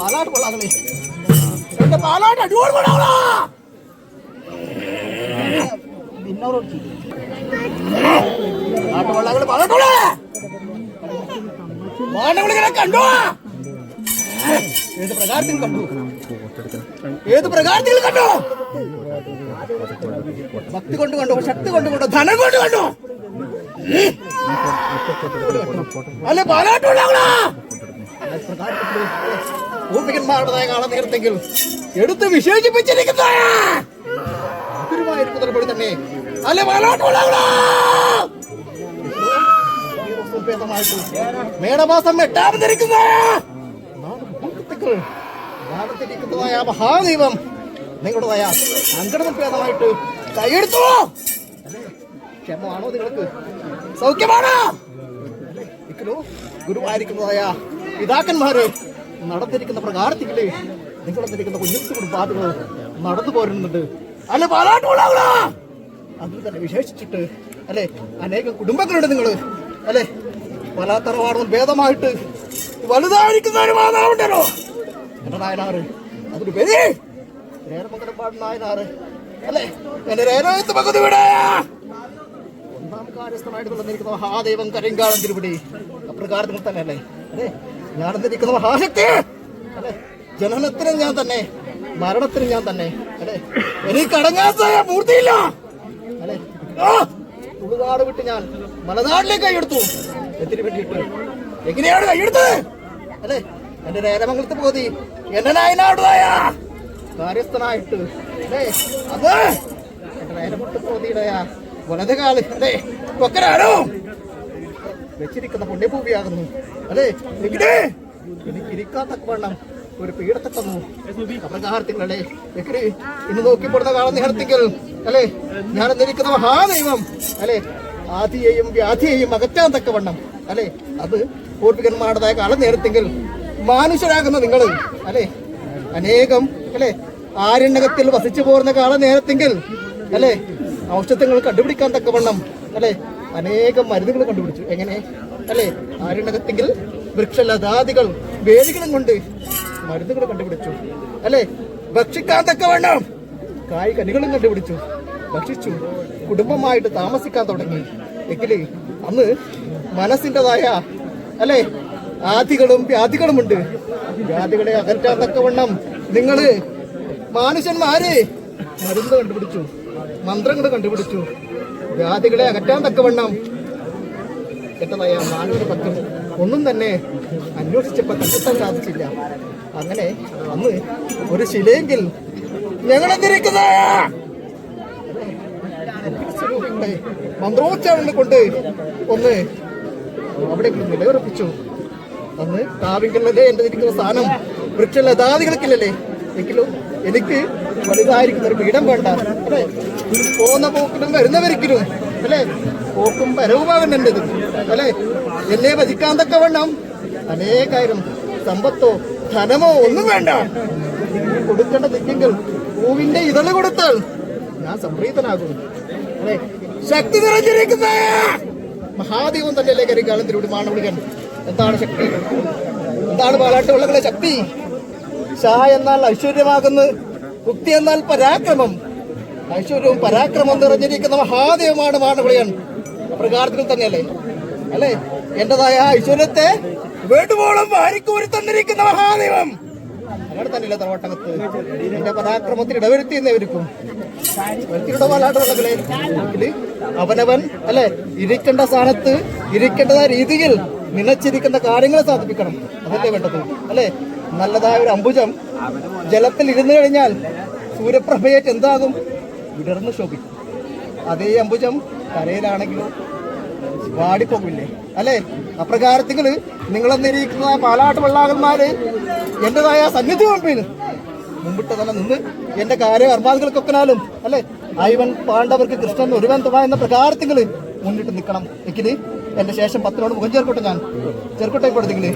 പാലാട്ട് കൊള്ളാതെ എന്റെ പാലാട്ട് അടിപൊളി കൊള്ളാങ്ങളാ നിന്നോട് പാട്ട് കൊള്ളാങ്ങളെ പാലാട്ടോളെ മാനവിളികളെ കണ്ടോ? ഏത് പ്രകാരത്തിൽ കണ്ടു. ഏത് പ്രകാരത്തിൽ കണ്ടു. ഭക്തി കൊണ്ട് കണ്ടു ശക്തി കൊണ്ട് കണ്ടു ധനം കൊണ്ട് കണ്ടു. അല്ലെ പാലാട്ടുള്ളാ പൂർവികന്മാരുടേതായ കാലം നേരത്തെങ്കിൽ എടുത്ത് വിശേഷിപ്പിച്ചിരിക്കുന്ന ഗുരുവായിരിക്കുന്നതിനെ തന്നെ. അല്ലെ മേടമാസം എട്ടാമതിരിക്കുന്ന ായ മഹാദൈവം നിങ്ങളുടേതായ സങ്കടം ഭേദമായിട്ട് കൈയെടുത്തു! ക്ഷമമാണോ നിങ്ങൾക്ക്? സൗഖ്യമാണോ? ഗുരുവായിരിക്കുന്നതായ പിതാക്കന്മാര് നടന്നിരിക്കുന്ന പ്രകാരത്തിലെ നിങ്ങൾ കുഞ്ഞു കുഞ്ഞുങ്ങൾക്ക് കുടുംബാദികൾ നടന്നു പോരുന്നുണ്ട്. അല്ലെ പാലാട്ടുള്ള അതിൽ തന്നെ വിശേഷിച്ചിട്ട് അല്ലെ അനേകം കുടുംബങ്ങളുണ്ട് നിങ്ങൾ അല്ലെ? പല തറവാടും ഭേദമായിട്ട് വലുതായിരിക്കുന്ന ഒരു മാതാവുണ്ടല്ലോ. എന്റെ നായനാറ് അതിന് പേര് രേരമംഗലപ്പാട് നായനാറ് അല്ലെ? എന്റെ രേരോയത്ത് പകുതി ഒന്നാം കാര്യസ്ഥനായിട്ട് വന്നിരിക്കുന്ന മഹാദേവൻ കരിങ്കാളം തിരുപിടി അപ്രകാരത്തിൽ തന്നെ അല്ലേ അല്ലേ? ഞാൻ എന്നിരിക്കുന്ന മഹാശക്തി. അല്ലെ? ജനനത്തിനും ഞാൻ തന്നെ. മരണത്തിനും ഞാൻ തന്നെ. അല്ലെ? എനിക്ക് അടങ്ങാത്ത പൂർത്തിയില്ല അല്ലെ? ഉൾനാട് വിട്ട് ഞാൻ മലനാട്ടിലേക്ക് കൈയെടുത്തു. എന്തിനു വേണ്ടിയിട്ട്? എങ്ങനെയാണ് കൈയെടുത്തത്? അല്ലെ? എന്റെ നേരമംഗലത്ത് പോതി എന്റെ നായനാടുതായ കാര്യസ്ഥനായിട്ട്. അല്ലേ? അത് എന്റെ നേരമുട്ട് പോതിയുടെയാ വലത് കാൽ അല്ലേ? കൊക്കരാണോ വെച്ചിരിക്കുന്ന പുണ്യഭൂമിയാകുന്നു. അല്ലേ? എങ്ങനെ എനിക്ക് ഇരിക്കാൻ തക്കവണ്ണം ഒരു പീഠത്തെ തന്നു അപ്രകാരത്തിങ്ങളല്ലേ എങ്ങനെ ഇന്ന് നോക്കിപ്പെടുന്ന കാലം നിഹർത്തിക്കൽ അല്ലേ? ഞാൻ എന്നിരിക്കുന്ന മഹാദൈവം അല്ലേ? ആദിയെയും വ്യാധിയെയും അകറ്റാൻ തക്കവണ്ണം അല്ലേ? അത് പൂർവികന്മാരുടേതായ കാലം നേരത്തെങ്കിൽ മാനുഷരാകുന്ന നിങ്ങൾ അല്ലേ? അനേകം അല്ലേ? ആരണ്യകത്തിൽ വസിച്ചു പോരുന്ന കാലം നേരത്തെങ്കിൽ അല്ലേ? ഔഷധങ്ങൾ കണ്ടുപിടിക്കാൻ തക്കവണ്ണം അല്ലേ? അനേകം മരുന്നുകൾ കണ്ടുപിടിച്ചു. എങ്ങനെ? അല്ലേ? ആരുണ്ടകത്തെങ്കിൽ വൃക്ഷലതാദികൾ വേദികളും കൊണ്ട് മരുന്നുകൾ കണ്ടുപിടിച്ചു. അല്ലേ? ഭക്ഷിക്കാൻ വേണം. കായ് കണ്ടുപിടിച്ചു. ഭക്ഷിച്ചു. കുടുംബമായിട്ട് താമസിക്കാൻ തുടങ്ങി. എങ്കിലേ അന്ന് മനസ്സിന്റെതായ അല്ലേ? ആദികളും വ്യാധികളുമുണ്ട് വ്യാധികളെ അകറ്റാൻ തക്കവണ്ണം നിങ്ങൾ മാനുഷന്മാര് മരുന്ന് കണ്ടുപിടിച്ചു. മന്ത്രങ്ങൾ കണ്ടുപിടിച്ചു. വ്യാധികളെ അകറ്റാൻ തക്കവണ്ണം കെട്ടതായ മാനവരുടെ പത്തും ഒന്നും തന്നെ അന്വേഷിച്ചപ്പോൾ കണ്ടെത്താൻ സാധിച്ചില്ല. അങ്ങനെ അന്ന് ഒരു ശിലയെങ്കിൽ ഞങ്ങളെന്തിരിക്കുന്ന? മന്ത്രോച്ചാരണം കൊണ്ട് ഒന്ന് അവിടെ നിലയുറപ്പിച്ചു. അന്ന് കാവിങ്കല്ലേ എന്റെ ഇരിക്കുന്ന സ്ഥാനം? വൃക്ഷലതാദികൾക്കില്ലല്ലേ? എങ്കിലും എനിക്ക് വലുതായിരിക്കുന്ന ഒരു പീഠം വേണ്ട അല്ലേ? പോകുന്ന പോക്കിലും വരുന്നവരിക്കലും അല്ലേ? പോക്കും പരവുമാകൻ എന്റെ അല്ലേ? എന്നെ ഭജിക്കാൻ വേണം. അനേകായിരം സമ്പത്തോ ധനമോ ഒന്നും വേണ്ട. കൊടുക്കേണ്ട തെറ്റെങ്കിൽ പൂവിന്റെ ഇതൾ കൊടുത്താൽ ഞാൻ സംപ്രീതനാകും അല്ലേ? ശക്തി നിറഞ്ഞിരിക്കുന്ന മഹാദൈവം തന്നെയല്ലേ കരികാലത്തിലൂടെ മാണവിളികൻ എന്താണ് ശക്തി? എന്താണ് പാലാട്ട് വള്ളങ്ങളെ ശക്തി? ഷാ എന്നാൽ ഐശ്വര്യമാകുന്നു മുക്തി എന്നാൽ പരാക്രമം. ഐശ്വര്യവും പരാക്രമം നിറഞ്ഞിരിക്കുന്ന മഹാദേവമാണ് മാണവിളിയൻ പ്രകാരത്തിൽ തന്നെയല്ലേ? അല്ലേ? എന്റേതായ ഐശ്വര്യത്തെ വേടുവോളം വാരിക്കൂരി തന്നിരിക്കുന്ന മഹാദേവം. അങ്ങനെ തന്നെയല്ലേ തറവട്ടകത്ത്. എന്റെ പരാക്രമത്തിൽ ഇടവരുത്തി എന്നവർക്കും വ്യക്തിയുടെ പോലാട്ടുള്ളകളെ അവനവൻ അല്ലെ? ഇരിക്കേണ്ട സ്ഥാനത്ത് ഇരിക്കേണ്ടതായ രീതിയിൽ നിലച്ചിരിക്കുന്ന കാര്യങ്ങൾ സാധിപ്പിക്കണം. അതല്ലേ വേണ്ടത് അല്ലെ? നല്ലതായ ഒരു അംബുജം ജലത്തിൽ ഇരുന്നു കഴിഞ്ഞാൽ സൂര്യപ്രഭയേറ്റ് എന്താകും? വിടർന്ന് ശോഭിക്കും. അതേ അംബുജം കരയിലാണെങ്കിലോ വാടിപ്പോകില്ലേ? അല്ലെ? അപ്രകാരത്തിൽ നിങ്ങളെന്നിരിക്കുന്ന പാലാട്ട് വെള്ളാകന്മാര് എന്റേതായ സന്നിധി മുമ്പിൽ മുമ്പിട്ട് തന്നെ നിന്ന് എന്റെ കാര്യകർമാദികൾക്കൊക്കെനാലും അല്ലെ? ഐവൻ പാണ്ഡവർക്ക് കൃഷ്ണൻ ഒരുവൻ തുണ എന്ന പ്രകാരത്തിൽ മുന്നിട്ട് നിൽക്കണം. എങ്കിൽ എന്റെ ശേഷം പത്തിനോട് മുഖം ചേർക്കട്ടെ ഞാൻ? ചേർക്കട്ടെ ഇപ്പോഴത്തെങ്കിൽ